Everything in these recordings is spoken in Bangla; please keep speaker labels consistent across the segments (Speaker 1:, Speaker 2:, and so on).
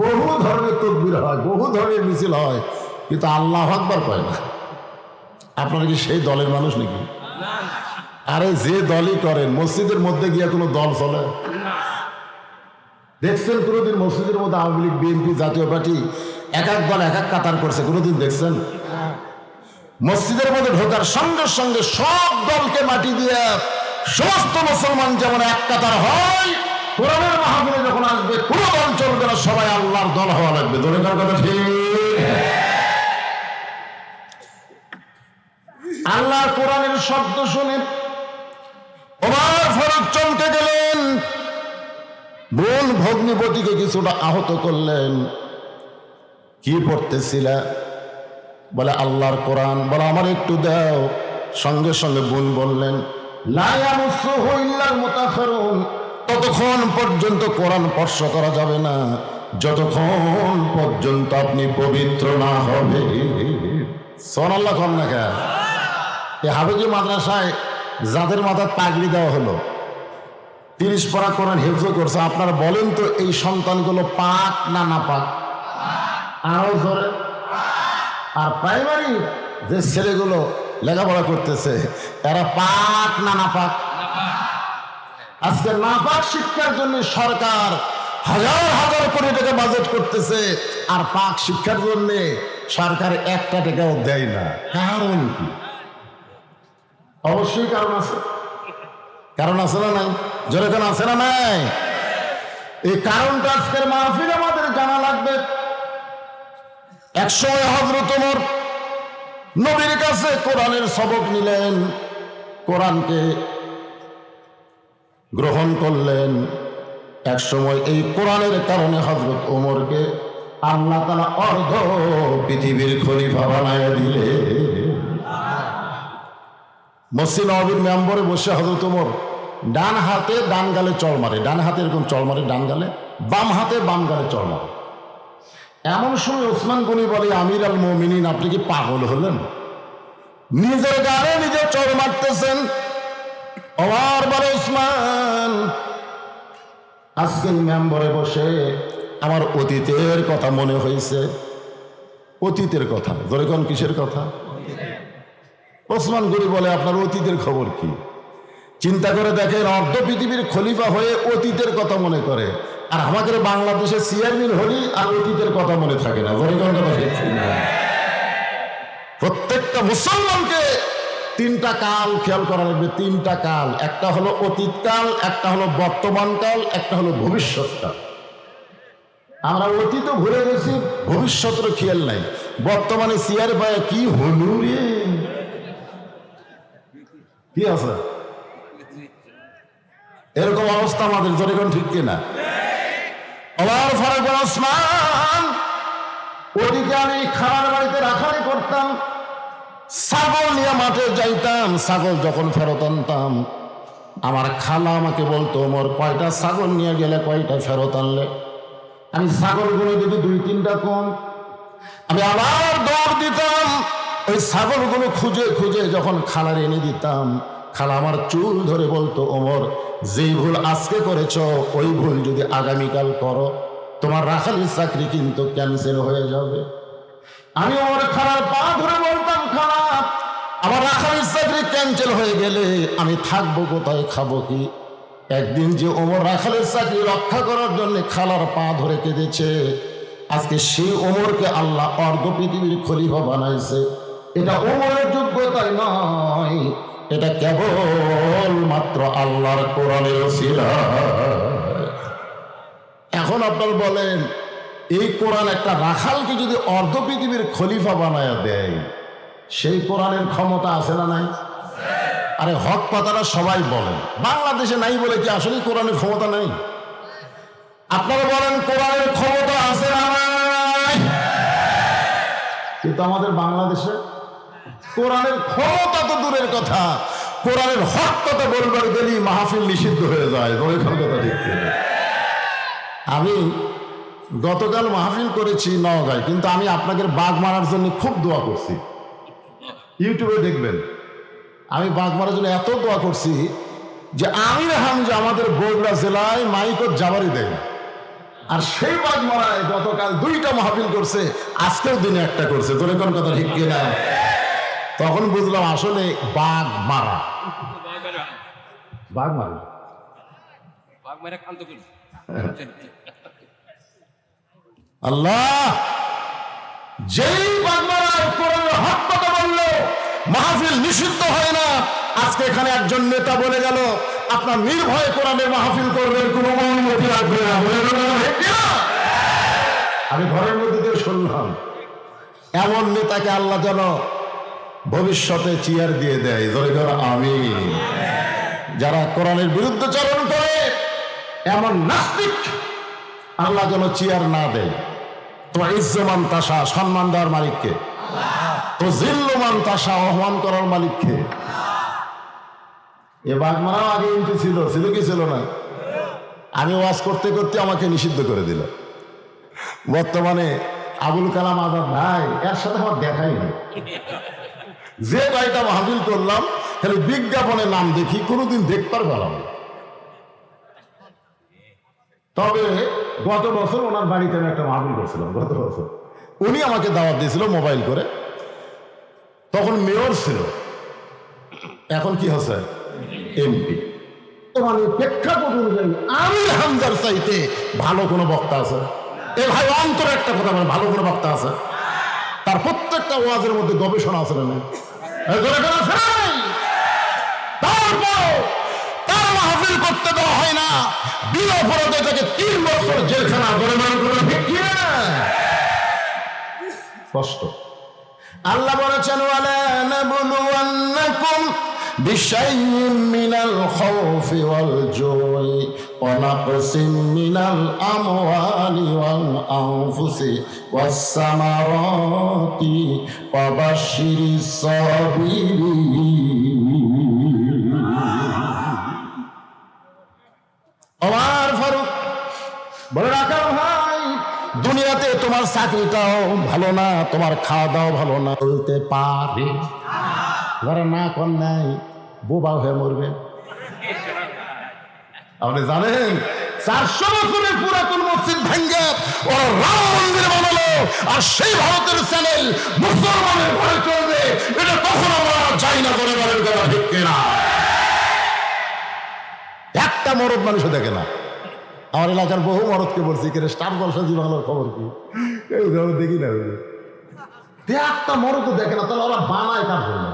Speaker 1: বহু ধরনের তদবির হয়, বহু ধরনের মিছিল হয়, কিন্তু আল্লাহ আকবার কয় না। আপনারা কি সেই দলের মানুষ নাকি? আরে যে দলই করেন মসজিদের মধ্যে গিয়ে কোনো দল চলে? দেখছেন কোনোদিন মসজিদের মধ্যে আওয়ামী লীগ, বিএনপি, জাতীয় পার্টি এক এক দল, এক এক কাতার করছে, কোনোদিন দেখছেন? মসজিদের মধ্যে ঢোকার সঙ্গে সঙ্গে সব দলকে মাটি দিয়ে, সমস্ত মুসলমান যেমন এক কাতার হয় কোরআনের মাহফিলে যখন আসবে কোনো দল চলবে সবাই আল্লাহর দল হওয়া লাগবে। দলের কথা ঠিক? আল্লাহর কোরআনের শব্দ শুনে ওমর ফারুক চমকে গেলেন। বোন ভগ্নিপতিকে কিছুটা আহত করলেন। কি পড়তেছিলা? বলে, আল্লাহর কোরআন। বলে, আমার একটু দাও। সঙ্গে সঙ্গে বোন বললেন। লা ইয়ামুসসুহু ইল্লাল মুতাহহারুন ততক্ষণ পর্যন্ত কোরআন স্পর্শ করা যাবে না, যতক্ষণ পর্যন্ত আপনি পবিত্র না হবে। সোনাল্লাহ কম না কেন? এই হাফেজি মাদ্রাসায়? যাদের মাথায় পাগড়ি দেওয়া হলো। তিরিশ পড়া কোরআন হেফজ করছে। আপনারা বলেন তো এই সন্তানগুলো পাক না না পাক? আরও ধরে আর প্রাইমারি যে ছেলেগুলো লেখাপড়া করতেছে, এরা পাক না না পাক? আজকে নাপাক শিক্ষার জন্য সরকার হাজার হাজার কোটি টাকা বাজেট করতেছে, আর পাক শিক্ষার জন্য সরকার একটা টাকাও দেয় না। কারণ কি? অবশ্যই কারণ আছে। কারণ আছে না নাই? জোরে কেন আছে না নাই? এই কারণটা আজকের মাহফিল আমাদের জানা লাগবে। একসময় হজরত ওমর নবীর কাছে কোরআনের সবক নিলেন। কোরআনকে গ্রহণ করলেন। এক সময় এই কোরআনের কারণে হজরত ওমরকে আল্লাহ তালা অর্ধ পৃথিবীর খলিফা বানায় দিলে। মসজিদ নবীর মেম্বরে বসে হজরত ওমর ডান হাতে ডান গালে চল মারে। ডান হাতে এরকম চল মারে, ডান গালে। বাম হাতে বাম গালে চল মারে। এমন সময় ওসমান গনি বলে, আমির আল মমিনিন আপনি কি পাগল হলেন? নিজের গালে নিজে চল মারতেছেন। আবার বলে ওসমান আজকে মেম্বরে বসে আমার অতীতের কথা মনে হয়েছে। অতীতের কথা, ধরে কোন কিসের কথা? ওসমান গনি বলে, আপনার অতীতের খবর কি? চিন্তা করে দেখেন, অর্ধ পৃথিবীর খলিফা হয়ে অতীতের কথা মনে করে। আর আমাদের বাংলাদেশে চেয়ারম্যান হলি আর অতীতের কথা মনে থাকে না। প্রত্যেকটা মুসলমানকে তিনটা কাল খেয়াল করা লাগবে, তিনটা কাল। একটা হলো অতীত কাল একটা হলো বর্তমান কাল একটা হলো ভবিষ্যৎ কাল আমরা অতীতও ভুলে গেছি, ভবিষ্যতের খেয়াল নাই। বর্তমানে চেয়ার পায়ে কি হলু রে? কি আছে? এরকম অবস্থা আমাদের, জনগণ ঠিক কিনা? আবার ফারুক ওসমান, ওদিকে আমি খাবার বাড়িতে রাখারি করতাম ছাগল নিয়ে মাঠে যাইতাম, ছাগল যখন ফেরত আনতাম। আমার খালা আমাকে বলতো মোর কয়টা ছাগল নিয়ে গেলে কয়টা ফেরত আনলে? আমি ছাগলগুলো যদি দুই, তিনটা কম, আমি আবার দৌড় দিতাম। ওই ছাগলগুলো খুঁজে খুঁজে যখন খালার এনে দিতাম, খালা আমার চুল ধরে বলতো, ওমর, যেই ভুল আজকে করেছ, ওই ভুল যদি আগামীকাল করো, তোমার রাখালির চাকরি কিন্তু ক্যান্সেল হয়ে যাবে। আমি আমার খালার পা ধরে আমার রাখালির চাকরি ক্যান্সেল হয়ে গেলে আমি থাকব কোথায়, খাব কি? একদিন যে ওমর রাখালের চাকরি রক্ষা করার জন্য খালার পা ধরে কেঁদেছে, আজকে সেই ওমরকে আল্লাহ অর্ধ পৃথিবীর খলিফা বানাইছে। এটা ওমরের যোগ্যতাই নয়, এটা কেবল মাত্র আল্লাহর কোরআনের এখন আপনার বলেন, এই কোরআন একটা রাখালকে যদি অর্ধ পৃথিবীর খলিফা বানায় দেয় সেই কোরআনের ক্ষমতা আছে না নাই? আরে হক কথাটা সবাই বলেন। বাংলাদেশে নাই বলে কি আসলে কোরআনের ক্ষমতা নেই? আপনারা বলেন কোরআনের ক্ষমতা আছে না নাই? কিন্তু আমাদের বাংলাদেশে কোরআনের ক্ষমতা তো দূরের কথা। কোরআনের হক কথা বলবার গেলেই মাহফিল নিষিদ্ধ হয়ে যায়। ওইখান কথা দেখতে আমি গতকাল মাহফিল করেছি নওগাঁয়, কিন্তু আমি আপনাদের বাঘ মারার জন্য খুব দোয়া করছি। ইউটিউবে দেখবেন। আমি বাঘ মারার জন্য এত দোয়া করছি যে আমি হামজা আমাদের বগুড়া জেলায় মাইকত জাবারি দেয় আর সেই বাঘ মারায় গতকাল দুইটা মাহফিল করছে আজকেও দিনে একটা করছে। তোর কোন কথা ঠিক কিনা? তখন বুঝলাম আসলে বাঘ মারা বাঘ মারা
Speaker 2: বাঘ মেরে খান্ত করি
Speaker 1: আল্লাহ! যেই বাগমারার কোরআনের হক মাহফিল নিষিদ্ধ হয় না। আজকে এখানে একজন নেতা বলে গেল, আপনার নির্ভয়ে কোরআনের মাহফিল করবেন, কোনো অনুমতি রাখবে না। আমি ঘরের মধ্যে দিয়ে শুনলাম, এমন নেতাকে আল্লাহ যেন ভবিষ্যতে চেয়ার দিয়ে দেয়। ধরে ধর আমি যারা কোরআনের বিরুদ্ধে চরণ করে, এমন নাস্তিক আল্লাহ যেন চেয়ার না দেয়। তো ইজ্জমান তাসা সম্মান দেওয়ার মালিককে তো তাসা অপমান করার মালিককে। এ বাগমারাও আগে কিন্তু ছিল ছিল কি ছিল না? আমি ওয়াজ করতে করতে আমাকে নিষিদ্ধ করে দিল। বর্তমানে আবুল কালাম আজাদ ভাই এর সাথে আমার দেখাই নেই। যে কয়টা মাহফিল করলাম তাহলে বিজ্ঞাপনে নাম দেখি, কোনোদিন দেখবার না তবে গত বছর ওনার বাড়িতে আমি একটা মাহফিল করছিলাম, গত বছর। উনি আমাকে দাওয়াত দিয়েছিল মোবাইল করে। তখন মেয়র ছিল। এখন কি হচ্ছে? এমপি। মানে প্রেক্ষাপট অনুযায়ী আমির হামজার চাইতে ভালো কোনো বক্তা আছে? এ ভাই অন্তর একটা কথা বলে, ভালো কোনো বক্তা আছে? তার প্রত্যেকটা ওয়াজের মধ্যে গবেষণা আছে না তার মান স্পষ্ট। আল্লাহ বলেছেন আনফুসি ওয়াস সামারাতি ওয়া বাশশিরিস সাবিরিন আমার ফারুক বলে রাখার ভাই দুনিয়াতে তোমার চাকরিটাও ভালো না, তোমার খাওয়া দাওয়া ভালো না। বলতে পারে। যারা না কর নাই, বোবা হয়ে মরবে। আপনি জানেন, চারশো বছরের পুরাতন মসজিদ ভেঙ্গে রাম মন্দির বানালো, আর সেই ভারতের চ্যানেল মুসলমানের ঘরে চলবে। এটা কখনো বলা যায় না করে বলেন ঠিক কিনা। একটা মরদ মানুষও দেখে না। আমার এলাকার বহু মরদকে বলছি, কে স্টার জলসা জি বাংলার খবর কি? এই দেখি না, ওই যে। তে একটা দেখে না, তাহলে ওরা বানায় কার জন্য?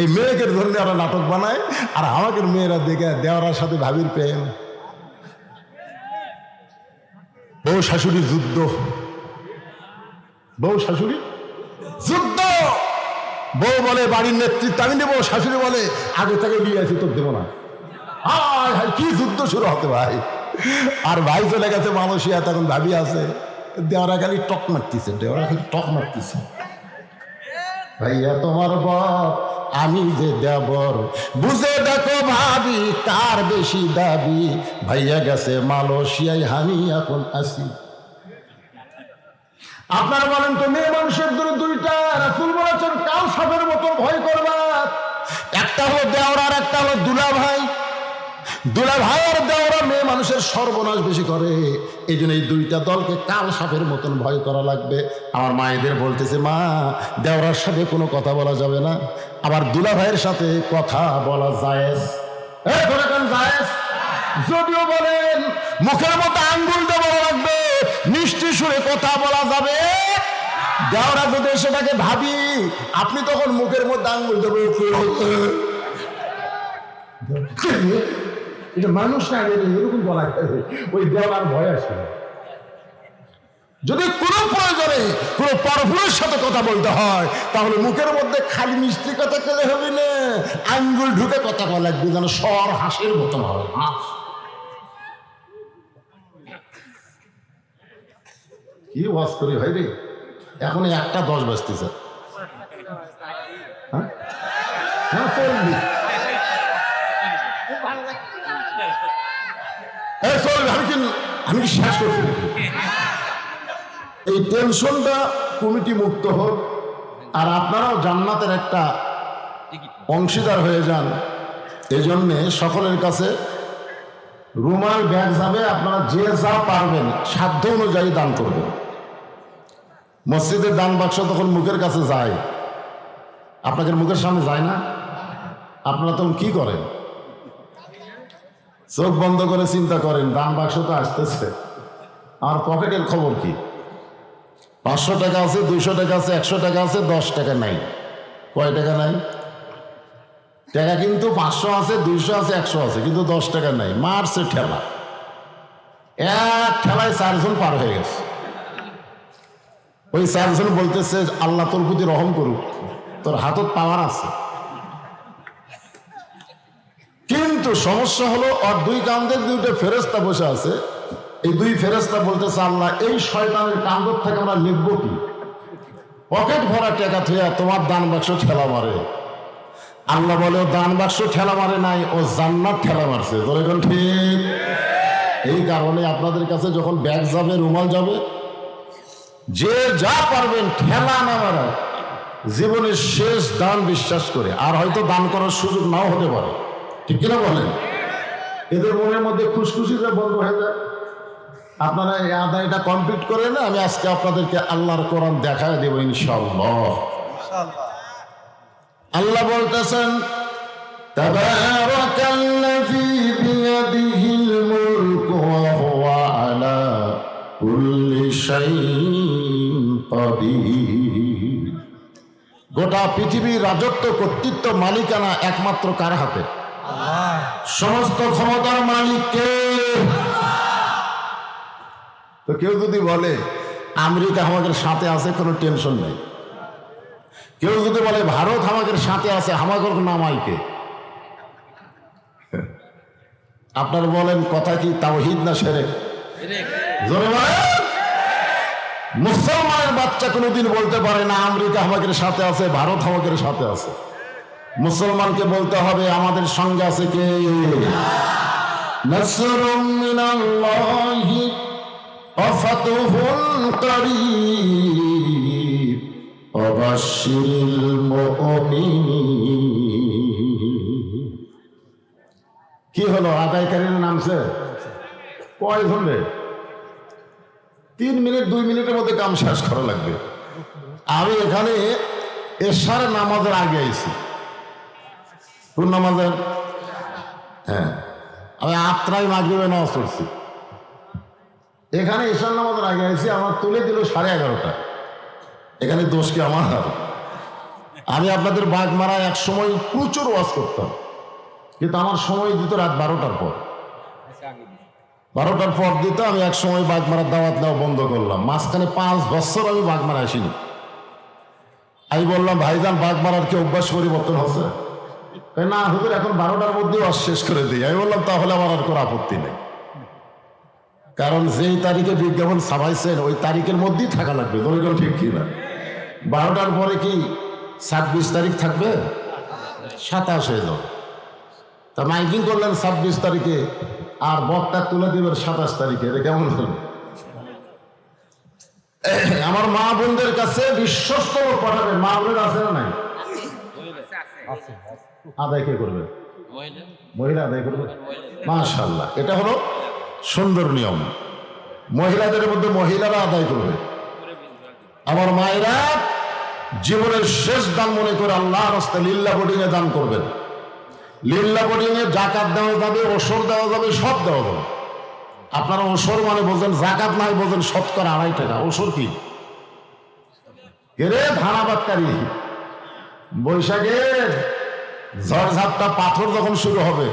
Speaker 1: এই মেয়েকে ধরলে ওরা নাটক বানায়, আর আমাকে মেয়েরা দেখে দেওয়ার সাথে ভাবির প্রেম। বউ শাশুড়ি যুদ্ধ। বউ শাশুড়ি? যুদ্ধ! বউ বলে, বাড়ির নেতৃত্ব, আমি নেব, শাশুড়ি বলে, আগে থেকে নিয়ে আসি, তোর দেবো না। কি যুদ্ধ শুরু হতে ভাই আর ভাই চলে গেছে মালয়েশিয়া, তখন ভাবি আছে। দেওয়ারা খালি টক মারতেছে দেওয়ারা খালি টক মারতেছে। ভাইয়া, তোমার বর, আমি যে দেবর, বুঝে দেখো ভাবি তার বেশি দাবি? ভাইয়া গেছে মালয়েশিয়ায়, আমি এখন আসি আপনারা বলেন তো, মেয়ে মানুষের দূরে দুইটা, রাসুল বলেছেন, কাল সাপের মতো ভয় করবা। একটা হলো দেওয়ার একটা হলো দুলা ভাই দুলা ভাই আর দেওয়ারা মেয়ে মানুষের সর্বনাশ বেশি করে। এই জন্য এই দুইটা দলকে কাল সাপের মতন ভয় করা লাগবে। আমার মায়েদের বলতেছে, মা, দেওরার সাথে কোনো কথা বলা যাবে না। আবার দুলা ভাইয়ের সাথে কথা বলা জায়েজ। যদিও বলেন, মুখের মতো আঙ্গুল বলা লাগবে, মিষ্টি সুরে কথা বলা যাবে। দেওরা যদি সেটাকে ভাবি, আপনি তখন মুখের মধ্যে আঙ্গুল দেবে এটা মানুষ না এরকম বলা ওই দেওয়ার ভয় আসে যদি কোনো প্রয়োজনে কোনো পরপুরের সাথে কথা বলতে হয়, তাহলে মুখের মধ্যে খালি মিষ্টি কথা কেলে হবে না, আঙ্গুল ঢুকে কথা বলা লাগবে, যেন স্বর হাসির মতন হবে। কি ওয়াজ করি ভাই রে? এখন একটা দশ বাজতেছে। হ্যাঁ? না চলবি এই চলবে আমি কি আমি কি করছি। এই টেনশনটা কমিটি মুক্ত হোক, আর আপনারাও জান্নাতের একটা অংশীদার হয়ে যান। এই জন্যে সকলের কাছে রুমাল, ব্যাগ যাবে, আপনারা যে যা পারবেন, সাধ্য অনুযায়ী দান করবেন। মসজিদের দান বাক্স তখন মুখের কাছে যায়। আপনাদের মুখের সামনে যায় না? আপনারা তখন কি করেন? চোখ বন্ধ করে চিন্তা করেন দান বাক্স তো আসতেছে। আমার পকেটের খবর কি? পাঁচশো টাকা আছে, দুইশো টাকা আছে, একশো টাকা আছে, দশ টাকা নাই। কয় টাকা নাই? টাকা কিন্তু পাঁচশো আছে, দুইশো আছে, একশো আছে, কিন্তু দশ টাকা নাই। মারছে ঠেলা। এক ঠেলায় চারজন পার হয়ে গেছে। ওই চারজন বলতেছে, আল্লাহ তোর প্রতি রহম করুক। তোর হাতত পাওয়ার আছে। কিন্তু সমস্যা হলো আর দুই কান্দের দুইটা ফেরেস্তা বসে আছে। এই দুই ফেরেস্তা বলতেছে, আল্লাহ, এই শয়তানের কান্দর থেকে আমরা লিখব কি? পকেট ভরা টাকা থুয়া তোমার দান বাক্স ঠেলা মারে। আল্লাহ বলে, ও দান বাক্স ঠেলা মারে নাই, ও জান্নাত ঠেলা মারছে। এখন ঠিক? এই কারণে আপনাদের কাছে যখন ব্যাগ যাবে, রুমাল যাবে, যে যা পারবেন ঠেলা না মারা জীবনের শেষ দান বিশ্বাস করে। আর হয়তো দান করার সুযোগ নাও হতে পারে। ঠিক কিনা বলেন এদের মনের মধ্যে খুশখুশিটা বন্ধ হয়ে যায় আপনারা এই আদায়টা কমপ্লিট করে না আমি আজকে আপনাদেরকে আল্লাহর কোরআন দেখায় দেবো ইনশাল্লাহ আল্লাহ বলতেছেন تبارك الذي بيده الملك وهو على كل شيء قدير গোটা পৃথিবীর রাজত্ব কর্তৃত্ব মালিকানা একমাত্র কার হাতে সমস্ত ক্ষমতার মালিককে। তো কেউ যদি বলে, আমেরিকা আমাদের সাথে আছে, কোনো টেনশন নেই। কেউ যদি বলে, ভারত আমাদের সাথে আছে আমাদের নামাইকে। আপনারা বলেন কথা কি তাওহিদ না সেরে? মুসলমানের বাচ্চা কোনোদিন বলতে পারে না, আমেরিকা আমাদের সাথে আছে, ভারত আমাদের সাথে আছে। মুসলমানকে বলতে হবে, আমাদের সঙ্গে আছে কে? কি হলো, আদায়কারীর নামছে কয়জন রে তিন মিনিট, দুই মিনিটের মধ্যে কাম শেষ করা লাগবে। আমি এখানে এশার নামাজের আগে আইছি। কোন নামাজের হ্যাঁ। আমি আত্রাই মাগরিবে নামাজ পড়ছি। এখানে এশার নামাজের আগে আইছি, আমার তুলে দিল সাড়ে এগারোটা। এখানে দোষ কি আমার? আমি আপনাদের বাঘ মারা এক সময় প্রচুর ওয়াজ করতাম। কিন্তু আমার সময় দিত রাত বারোটার পর। বারোটার পর দিতে আমি এক সময় বাঘ মারার দাওয়াত নেওয়া বন্ধ করলাম। মাঝখানে পাঁচ বছর আমি বাঘ মারা আসিনি। আমি বললাম, ভাইজান বাঘ মারার কি অভ্যাস পরিবর্তন হচ্ছে? না, হুজুর, এখন বারোটার মধ্যেও আজ শেষ করে দিই। আমি বললাম, তাহলে আমার আর কোনো আপত্তি নেই। কারণ যেই তারিখে বিজ্ঞাপন ছাপাইছেন, ওই তারিখের মধ্যেই থাকা লাগবে। দলিল ঠিক কি না বারোটার পরে কি ছাব্বিশ তারিখ থাকবে? সাতাশ হয়ে যাবে। তা মাইকিং করলেন ছাব্বিশ তারিখে, আর বকটা তুলে দিবেন সাতাশ তারিখে। এটা কেমন হল? আমার মা বোনদের কাছে বিশ্বস্ত পাঠাবে। মা বোনের আছে না নাই? আদায় কে করবে?
Speaker 2: মহিলা।
Speaker 1: আদায় করবে? মাশাল্লাহ এটা হলো সুন্দর নিয়ম। মহিলাদের মধ্যে মহিলারা আদায় করবে। আমার মায়েরা জীবনের শেষ দান মনে করে আল্লাহ রাস্তায় লিল্লা বোর্ডিং এ দান করবেন। লিল্লা বোর্ডিং এ জাকাত দেওয়া যাবে ওসর দেওয়া যাবে সব দেওয়া যাবে। আপনারা ওসর মানে বোঝেন জাকাত নাই বোঝেন শতকরা আড়াই টাকা। ওসর কি? রে ধানাবাদকারী বৈশাখের ঝড়ঝাপটা পাথর যখন শুরু হবে,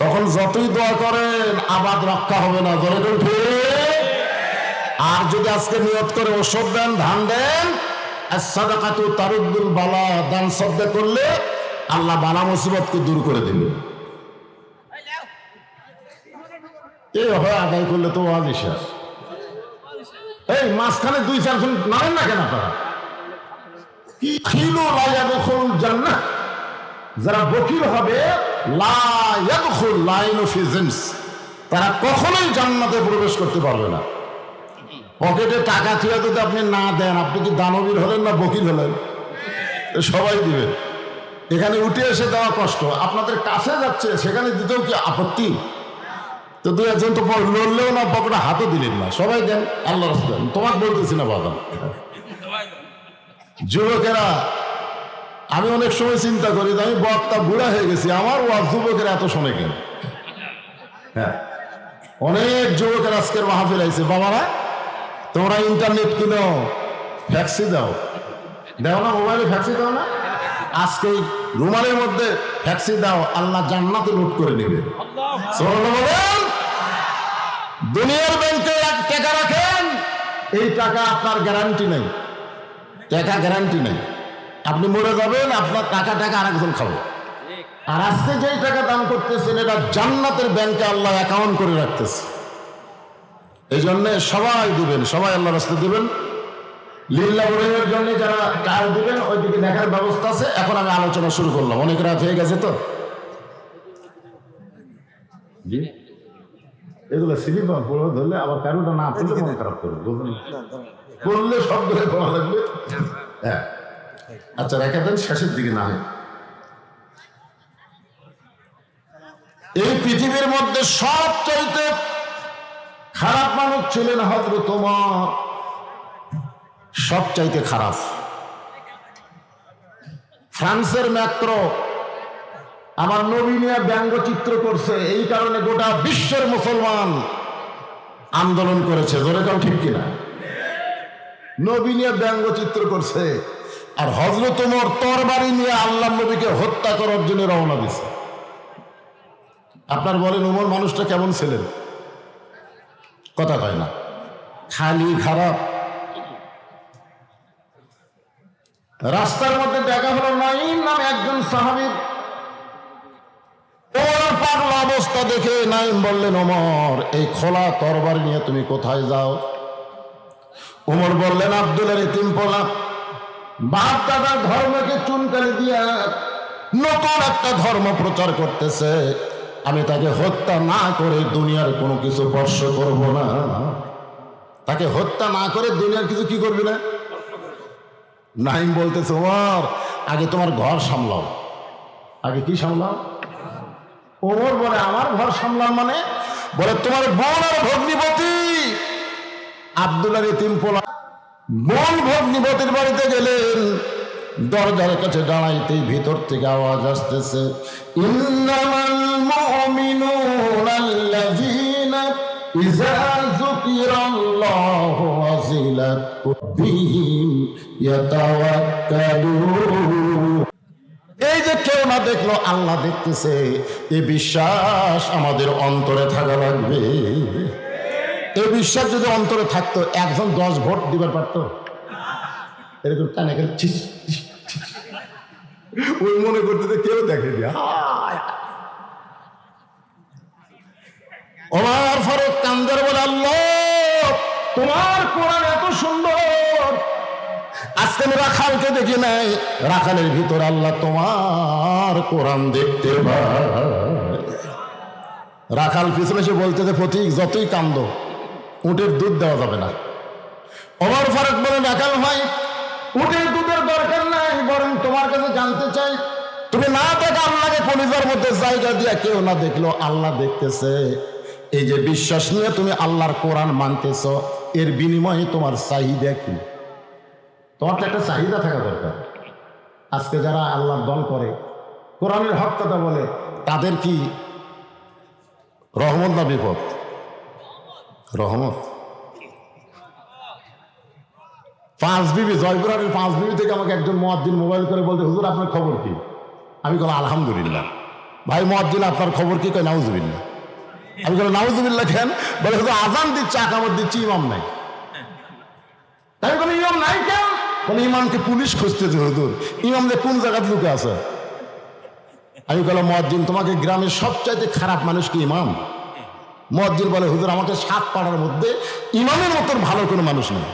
Speaker 1: তখন যতই দোয়া করেন, আবাদ রক্ষা হবে না। ধরে আর যদি আজকে নিয়ত করে ওষুধ দেন, ধান দেন সাদাকাতু তারুদ্দুল বালা, দান শব্দ করলে আল্লাহ বালা মুসিবতকে দূর করে দিবে এই হয় আদায় করলে তো শেষ। এই, মাঝখানে দুই চারজন নামেন না কেন আপনারা? কি ছিল লাইয়াদখুল জান্নাহ? যারা বকিল হবে তারা কখনোই জান্নাতে প্রবেশ করতে পারবে না। পকেটে টাকা থুয়ে যদি আপনি না দেন আপনি কি দানবীর হলেন না বকিল হলেন? সবাই দিবেন। এখানে উঠে এসে দেওয়া কষ্ট। আপনাদের কাছে যাচ্ছে সেখানে দিতেও কি আপত্তি? তো দু একজন তো লড়লেও না পকেটে হাতও দিলেন না। সবাই দেন আল্লাহ রাস্তা তোমাকে বলতেছি না বাবা যুবকেরা আমি অনেক সময় চিন্তা করি আমি বক্তা বুড়া হয়ে গেছি, আমার ওয়াজ যুবকেরা এত শোনে কেন? হ্যাঁ অনেক যুবকের আজকের মাহফিল আইছে। বাবারা, তোমরা ইন্টারনেট কিনো, ফ্যাক্সি দাও। দাও না, মোবাইলে ফ্যাক্সি দাও না। আজকে রুমালের মধ্যে ফ্যাক্সি দাও, আল্লাহ জান্নাতে লুট করে নেবে। দুনিয়ার ব্যাংকে টাকা রাখেন, এই টাকা আপনার গ্যারান্টি নেই। টাকা গ্যারান্টি নেই। আপনি মরে যাবেন আপনার টাকা টাকা আরেকজন খাবে। আর আজকে যেই টাকা দান করতেছেন এটা জান্নাতের ব্যাংকে আল্লাহ অ্যাকাউন্ট করে রাখতেছে। এই জন্য সবাই দিবেন সবাই আল্লাহ রাস্তা দিবেন। লিল্লা বড়ের জন্য যারা কার দিবেন ওইদিকে দেখার ব্যবস্থা আছে। এখন আমি আলোচনা শুরু করলাম। অনেক রাত হয়ে গেছে তো? এগুলো সিলিপার পড়ে ধরলে আবার কারোটা না পড়লে মন খারাপ করবে পড়লে সব ধরে পড়া লাগবে। হ্যাঁ। আচ্ছা রেখে দেন, শেষের দিকে না এই পৃথিবীর মধ্যে সব চাইতে খারাপ মানুষ ছিলেন হজরত সব চাইতে খারাপ। ফ্রান্সের ম্যাক্রো আমার নবী নিয়ে ব্যঙ্গচিত্র করছে, এই কারণে গোটা বিশ্বের মুসলমান আন্দোলন করেছে। ধরে কাউ ঠিক কিনা? নবী নিয়ে ব্যঙ্গচিত্র করছে আর হজরত ওমর তরবারি নিয়ে আল্লাহ নবীকে হত্যা করার জন্য রওনা দিছে। আপনার বলেন, ওমর মানুষটা কেমন ছিলেন? কথা কয় না। খালি খারাপ। রাস্তার মধ্যে দেখা হলো নাইম নামে একজন সাহাবীর ওর পাগলা অবস্থা দেখে নাইম বললেন, ওমর, এই খোলা তরবারি নিয়ে তুমি কোথায় যাও? ওমর বললেন, আব্দুলের এতিম পোলা বাপ দাদার ধর্মকে চুনকালি দিয়া নতুন একটা ধর্ম প্রচার করতেছে। আমি তাকে হত্যা না করে দুনিয়ার কোনো কিছু স্পর্শ করব না। তাকে হত্যা না করে দুনিয়ার কিছু কি করবি না? নাইম বলতেছে, ওমর, আগে তোমার ঘর সামলাও। আগে কি সামলাও? ওমর বলে, আমার ঘর সামলাম মানে? বলে, তোমার বোন আর ভগ্নিপতি আব্দুল্লাহ ইতিম পোলা বোন ভগ্নিপতির বাড়িতে গেলেন। দরজার কাছে দাঁড়াইতে ভিতর থেকে আওয়াজ আসতেছে এই যে কেউ না দেখল, আল্লাহ দেখতেছে এই বিশ্বাস আমাদের অন্তরে থাকা লাগবে। এই বিশ্বাস যদি অন্তরে থাকতো, একজন দশ ভোট দিবার পারতো? এরকম টানে গেলে। ওই মনে করতে কেউ দেখেনি। ওমর ফারুক কান্দার বলে, আল্লাহ, তোমার কোরআন এত সুন্দর। আজকে আমি রাখালকে দেখি নাই। রাখালের ভিতর আল্লাহ তোমার কোরআন দেখতে রাখাল পিছনে সে বলতে যে ফতিক, যতই কান্দ উটের দুধ দেওয়া যাবে না। অমর ফারুক বলে রাখাল ভাই, উটের দুধের দরকার নাই, বরং তোমার কাছে জানতে চাই, তুমি না দেখে আল্লাহকে কলিজার মধ্যে জায়গা দিয়া কেউ না দেখল, আল্লাহ দেখতেছে। এই যে বিশ্বাস নিয়ে তুমি আল্লাহর কোরআন মানতেছ, এর বিনিময়ে তোমার চাহিদা কি? তোমার তো একটা চাহিদা থাকা দরকার। আজকে যারা আল্লাহর দল করে, কোরআনের হক কথা বলে, তাদের কি রহমত না বিপদ? রহমত। পাঁচ বিবি জয়পুরের পাঁচ বিবি থেকে আমাকে একজন মহাদ্দিন মোবাইল করে বলতে হুজুর, আপনার খবর কি? আমি বললাম আলহামদুলিল্লাহ। ভাই মহাদ্দিন আপনার খবর কি? কয়, নাউজুবিল্লাহ। আমি বললাম নাউজুবিল্লাহ কেন? বলে, হুজুর, আজান দিচ্ছে, আকামত দিচ্ছি, ইমাম নাই। তাই বলে, ইমাম নাই কেন? বলে, ইমামকে পুলিশ খুঁজতেছে, হুজুর। ইমাম যে কোন জায়গায় লুকে আছে? আমি বললাম মহাদ্দিন তোমাকে গ্রামের সবচাইতে খারাপ মানুষ কি ইমাম? মহাদ্দিন বলে, হুজুর, আমাকে সাত পাড়ার মধ্যে ইমামের মতন ভালো কোনো মানুষ নেই।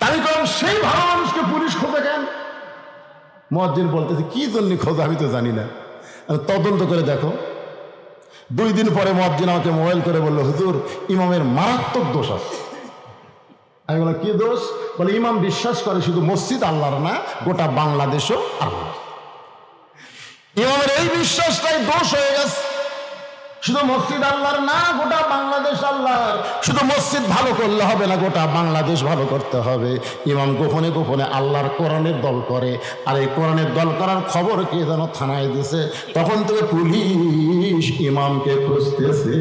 Speaker 1: তাই কম সেই ভালো মানুষকে পুলিশ খোঁজে কেন? মহাদ্দিন বলতেছে, কি জন্য খোঁজে? আমি তো জানি না। তদন্ত করে দেখো। দুই দিন পরে মহাদ্দিন আমাকে মোবাইল করে বলল, হুজুর, ইমামের মারাত্মক দোষ আছে। আমি বললাম, কি দোষ? বলে, ইমাম বিশ্বাস করে শুধু মসজিদ আল্লাহর না, গোটা বাংলাদেশও আল্লাহ ইমামের এই বিশ্বাসটাই দোষ হয়ে গেছে। শুধু মসজিদ আল্লাহর না, গোটা বাংলাদেশ আল্লাহর। শুধু মসজিদ ভালো করলে হবে না, গোটা বাংলাদেশ ভালো করতে হবে। ইমাম গোপনে গোপনে আল্লাহর কোরআনের দল করে, আর এই কোরআনের দল করার খবর কে যেন থানায় দিছে? তখন থেকে পুলিশ ইমামকে খুঁজতেছে।